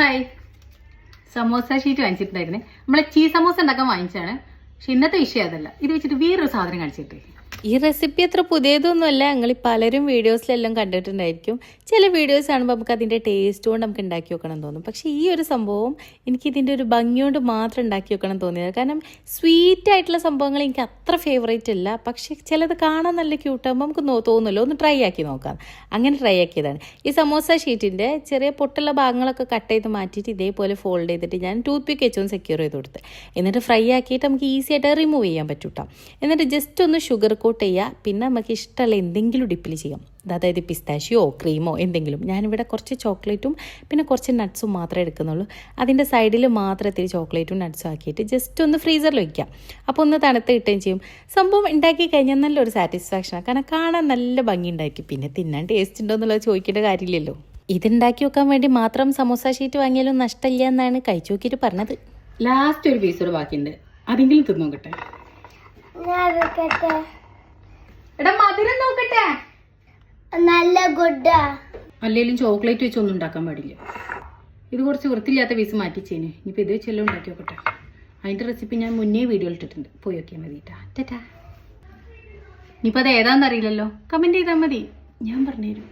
Hi samosa sheet വാങ്ങിച്ചിട്ടുണ്ടായിരുന്നേ. നമ്മളെ cheese samosa ഉണ്ടാക്കാൻ വാങ്ങിച്ചാണ് പക്ഷെ ഇന്നത്തെ വിഷയം അതല്ല. ഇത് വെച്ചിട്ട് വേറൊരു സാധനം കാണിച്ചിട്ട് ഈ റെസിപ്പി അത്ര പുതിയതൊന്നുമല്ല. ഞങ്ങൾ പലരും വീഡിയോസിലെല്ലാം കണ്ടിട്ടുണ്ടായിരിക്കും. ചില വീഡിയോസ് കാണുമ്പോൾ നമുക്ക് അതിന്റെ ടേസ്റ്റ് കൊണ്ട് നമുക്ക് ഉണ്ടാക്കി വെക്കണം തോന്നും. പക്ഷേ ഈ ഒരു സംഭവം എനിക്ക് ഇതിന്റെ ഒരു ഭംഗി കൊണ്ട് മാത്രം ഉണ്ടാക്കി വെക്കണം തോന്നിയത്. കാരണം സ്വീറ്റ് ആയിട്ടുള്ള സംഭവങ്ങൾ എനിക്ക് അത്ര ഫേവറേറ്റ് അല്ല. പക്ഷേ ചിലത് കാണാൻ നല്ല ക്യൂട്ടാകുമ്പോൾ നമുക്ക് തോന്നുമല്ലോ. ഒന്ന് ട്രൈ ആക്കി നോക്കാം. അങ്ങനെ ട്രൈ ആക്കിയതാണ്. ഈ സമോസ ഷീറ്റിന്റെ ചെറിയ പൊട്ടുള്ള ഭാഗങ്ങളൊക്കെ കട്ട് ചെയ്ത് മാറ്റിയിട്ട് ഇതേപോലെ ഫോൾഡ് ചെയ്തിട്ട് ഞാൻ ടൂത്ത് പിക്ക് വെച്ചൊന്ന് സെക്യൂർ ചെയ്ത് കൊടുത്ത്. എന്നിട്ട് ഫ്രൈ ആക്കിയിട്ട് നമുക്ക് ഈസി ആയിട്ട് റിമൂവ് ചെയ്യാൻ പറ്റൂട്ടോ. എന്നിട്ട് ജസ്റ്റ് ഒന്ന് ഷുഗർ കോട്ട് ചെയ്യുക പിന്നെ നമുക്ക് ഇഷ്ടമുള്ള എന്തെങ്കിലും ഡിപ്പിൽ ചെയ്യാം. അതായത് പിസ്താഷ്യോ ക്രീമോ എന്തെങ്കിലും. ഞാനിവിടെ കുറച്ച് ചോക്ലേറ്റും പിന്നെ കുറച്ച് നട്ട്സും മാത്രമേ എടുക്കുന്നുള്ളൂ. അതിന്റെ സൈഡിൽ മാത്രം ഇത്തിരി ചോക്ലേറ്റും നട്ട്സും ആക്കിയിട്ട് ജസ്റ്റ് ഒന്ന് ഫ്രീസറിൽ വയ്ക്കാം അപ്പോൾ ഒന്ന് തണുത്ത് കിട്ടുകയും ചെയ്യും. സംഭവം ഉണ്ടാക്കി കഴിഞ്ഞാൽ നല്ലൊരു സാറ്റിസ്ഫാക്ഷനാണ് കാരണം കാണാൻ നല്ല ഭംഗി ഉണ്ടാക്കി പിന്നെ തിന്നാൻ ടേസ്റ്റ് ഉണ്ടോ എന്നുള്ളത് ചോദിക്കേണ്ട കാര്യമില്ലല്ലോ. ഇതുണ്ടാക്കി വെക്കാൻ വേണ്ടി മാത്രം സമോസ ഷീറ്റ് വാങ്ങിയാലും നഷ്ടമില്ല എന്നാണ് കഴിച്ചു നോക്കിയിട്ട് പറഞ്ഞത്. ലാസ്റ്റ് ഒരു പീസോട് കൂടെ ബാക്കിയുണ്ട്. അതെങ്കിലും തിന്നു നോക്കട്ടെ. എടാ മധുരം നോക്കട്ടെ. നല്ല ഗുഡാ. അല്ലെങ്കിലും ചോക്ലേറ്റ് വെച്ചൊന്നും ഉണ്ടാക്കാൻ പാടില്ല. ഇത് കുറച്ച് വൃത്തിയില്ലാത്ത പീസ് മാറ്റിച്ചേന്. ഇനിയിപ്പോൾ ഇത് വെച്ചെല്ലാം ഉണ്ടാക്കി നോക്കട്ടെ. അതിന്റെ റെസിപ്പി ഞാൻ മുന്നേ വീഡിയോ ഇട്ടിട്ടുണ്ട്. പോയി നോക്കിയാൽ മതി ഇനിയിപ്പോ ടാറ്റാ ഇനിയിപ്പോൾ അത് ഏതാണെന്നറിയില്ലല്ലോ കമന്റ് ചെയ്താൽ മതി. ഞാൻ പറഞ്ഞുതരും.